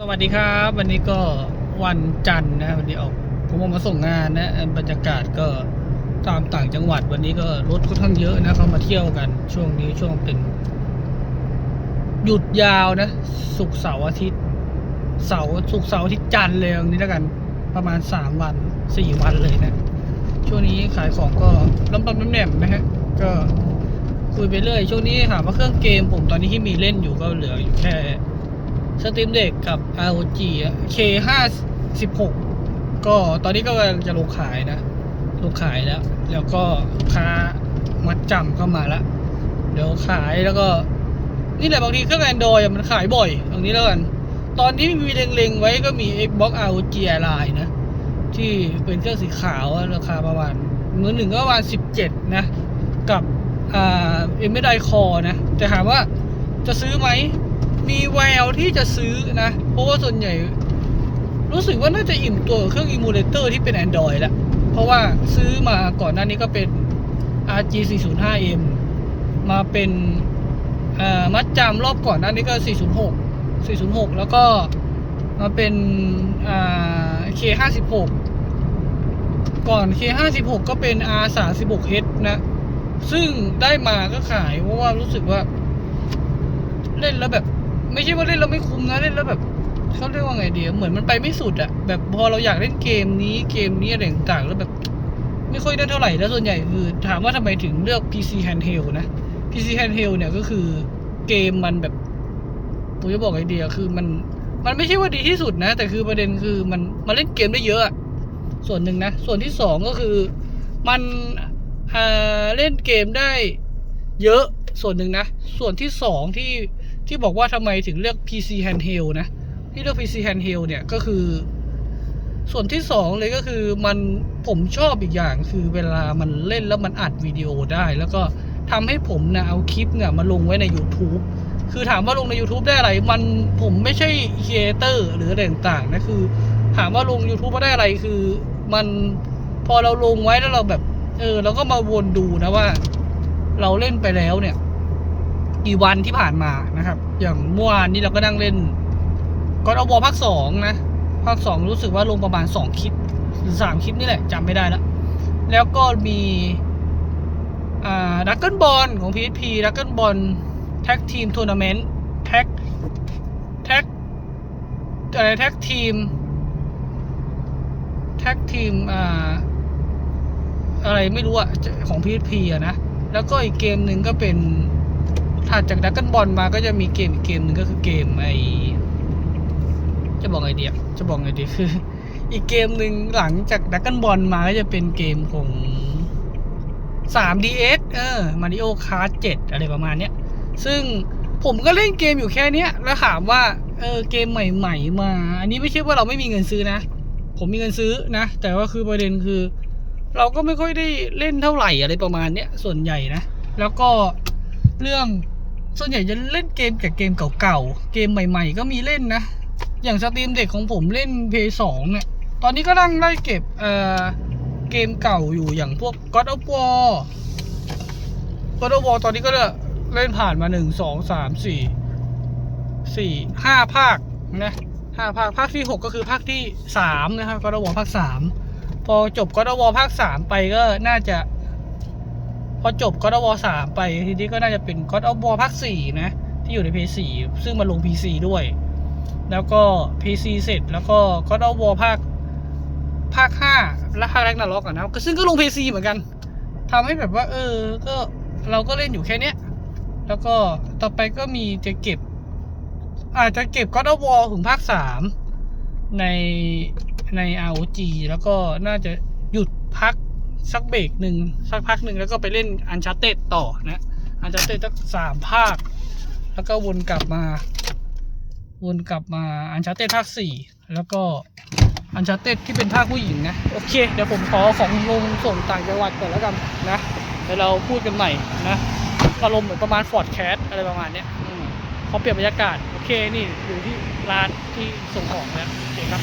สวัสดีครับ วันนี้ก็วันจันทร์นะวันนี้ออกผมออกมาส่งงานนะบรรยากาศก็ตามต่างจังหวัด วันนี้ก็รถค่อนข้างเยอะนะเขามาเที่ยวกัน ช่วงนี้ช่วงเป็น หยุดยาวนะศุกเสาร์อาทิตย์เสาร์ศุกเสาร์อาทิตย์จันทร์เลยอย่างนี้แล้วกันประมาณสามวันสี่วันเลยนะ ช่วงนี้ขายของก็ล้ำตำน้ำแหนมนะฮะก็คุยไปเรื่อยช่วงนี้ถามว่าเครื่องเกมผมตอนนี้ที่มีเล่นอยู่ก็เหลืออยู่แค่ สตรีมเด็กกับ ROG อะ K 5 16ก็ตอนนี้ก็กำลังจะลงขายนะ ลงขายแล้ว แล้วก็ค้ามัดจำเข้ามาแล้วเดี๋ยวขายแล้วก็ นี่แหละบางทีเครื่อง Android อะมันขายบ่อยตรงนี้แล้วกัน ตอนที่มีเล็งๆไว้ก็มี Xbox ROG Ally นะ ที่เป็นเครื่องสีขาวราคาประมาณมือหนึ่งก็ประมาณ17นะ กับอ่าเอ็มไม่ได้คอนะ แต่ถามว่าจะซื้อไหม มีแววที่จะซื้อนะ เพราะว่าส่วนใหญ่ รู้สึกว่าน่าจะอิ่มตัวเครื่องอิมูเลเตอร์ที่เป็น Android แล้ว เพราะว่าซื้อมาก่อนหน้านี้ก็เป็น RG 405M มาเป็นอ่ามัดจำรอบก่อนหน้านี้ก็ 406 406 แล้วก็มาเป็นอ่า K56 ก่อน K56 ก็เป็น R36H นะ ซึ่งได้มาก็ขายเพราะว่ารู้สึกว่า เล่นแล้วแบบ ไม่ใช่ว่าเล่นแล้วไม่คุ้มนะเล่นแล้วแบบเขาเรียกว่าไงดีอะเหมือนมันไปไม่สุดอะแบบพอเราอยากเล่นเกมนี้เกมนี้อะไรต่างๆแล้วแบบ ไม่ค่อยได้เท่าไหร่แล้วส่วนใหญ่คือถามว่าทำไมถึงเลือก PC handheld นะ PC handheld เนี่ยก็คือเกมมันแบบผมจะบอกไอเดียคือมันมันไม่ใช่ว่าดีที่สุดนะ แต่คือประเด็นคือมันมันเล่นเกมได้เยอะ ส่วนหนึ่งนะ ส่วนที่สองก็คือมันอ่าเล่นเกมได้เยอะส่วนหนึ่งนะ ส่วนที่สองที่ ที่บอกว่าทำไมถึงเลือก PC handheld นะ ที่เลือก PC handheld เนี่ยก็คือ ส่วนที่สองเลยก็คือมันผมชอบอีกอย่าง คือเวลามันเล่นแล้วมันอัดวิดีโอได้ แล้วก็ทำให้ผมนะเอาคลิปเนี่ยมาลงไว้ใน YouTube คือถามว่าลงใน YouTube ได้อะไร มันผมไม่ใช่ครีเอเตอร์หรืออะไรต่างๆนะคือ ถามว่าลง YouTube มาได้อะไรคือมันพอเราลงไว้แล้วเราแบบ เออเราก็มาวนดูนะว่า เราเล่นไปแล้วเนี่ย กี่วันที่ผ่านมานะครับ อย่างเมื่อวานนี้เราก็นั่งเล่นก็เอาวอภาคสองนะภาคสองรู้สึกว่าลงประมาณสองคลิปหรือสามคลิปนี่แหละจำไม่ได้แล้ว แล้วก็มีดักเกิลบอลของ PSP ดักเกิลบอลแท็กทีมทัวร์นาเมนต์แท็กแท็กอะไรแท็กทีมแท็กทีมอ่าอะไรไม่รู้อะของ PSP อะนะ แล้วก็อีกเกมหนึ่งก็เป็น ถัดจากดักกันบอลมาก็จะมีเกมอีกเกมหนึ่งก็คือเกมไอจะบอกไงดีอะจะบอกไงดีคือ อีกเกมหนึ่งหลังจากดักกันบอลมาก็จะเป็นเกมของ 3DS เออ Mario Kart 7 อะไรประมาณเนี้ย ซึ่งผมก็เล่นเกมอยู่แค่เนี้ย แล้วถามว่า เออ เกมใหม่ ๆ มา อันนี้ไม่ใช่ว่าเราไม่มีเงินซื้อนะ ผมมีเงินซื้อนะ แต่ว่าคือประเด็นคือ เราก็ไม่ค่อยได้เล่นเท่าไหร่อะไรประมาณเนี้ย ส่วนใหญ่นะ แล้วก็เรื่อง ส่วนใหญ่จะเล่นเกมกับเกมเก่าๆ เกมใหม่ๆ ก็มีเล่นนะ อย่างสตรีมเด็กของผมเล่นเพย์สองเนี่ย ตอนนี้ก็นั่งไล่เก็บเอ่อเกมเก่าอยู่อย่างพวก God of War God of War ตอนนี้ก็เล่นผ่านมาหนึ่งสองสามสี่สี่ห้าภาคนะห้าภาคภาคที่หกก็คือภาคที่สามนะครับ God of War ภาคสามพอจบ God of War ภาคสามไปก็น่าจะ พอจบ God of War 3ไปทีนี้ก็น่าจะเป็น God of War ภาค4นะ ที่อยู่ใน PS4 ซึ่งมาลง PC ด้วย แล้วก็ PC เสร็จแล้วก็ God of War ภาคภาค5และภาคแรกนาล็อกอะนะซึ่งก็ลง PC เหมือนกันทำให้แบบว่า เออ ก็เราก็เล่นอยู่แค่เนี้ย แล้วก็ต่อไปก็มีจะเก็บ อาจจะเก็บ God of War ถึงภาค3ในใน ROG แล้วก็น่าจะหยุดพัก สักเบรกหนึ่งสักพักหนึ่งแล้วก็ไปเล่นอันชาเต็ดต่อนะอันชาเต็ดสักสามภาค แล้วก็วนกลับมา วนกลับมาอันชาเต็ดภาคสี่แล้วก็อันชาเต็ดที่เป็นภาคผู้หญิงนะ โอเค เดี๋ยวผมขอของลงส่งต่างจังหวัดก่อนแล้วกันนะเดี๋ยวเราพูดกันใหม่นะอารมณ์เหมือนประมาณฟอร์ดแคสอะไรประมาณเนี้ยเขาเปลี่ยนบรรยากาศ โอเค นี่อยู่ที่ร้านที่ส่งของแล้วโอเคครับ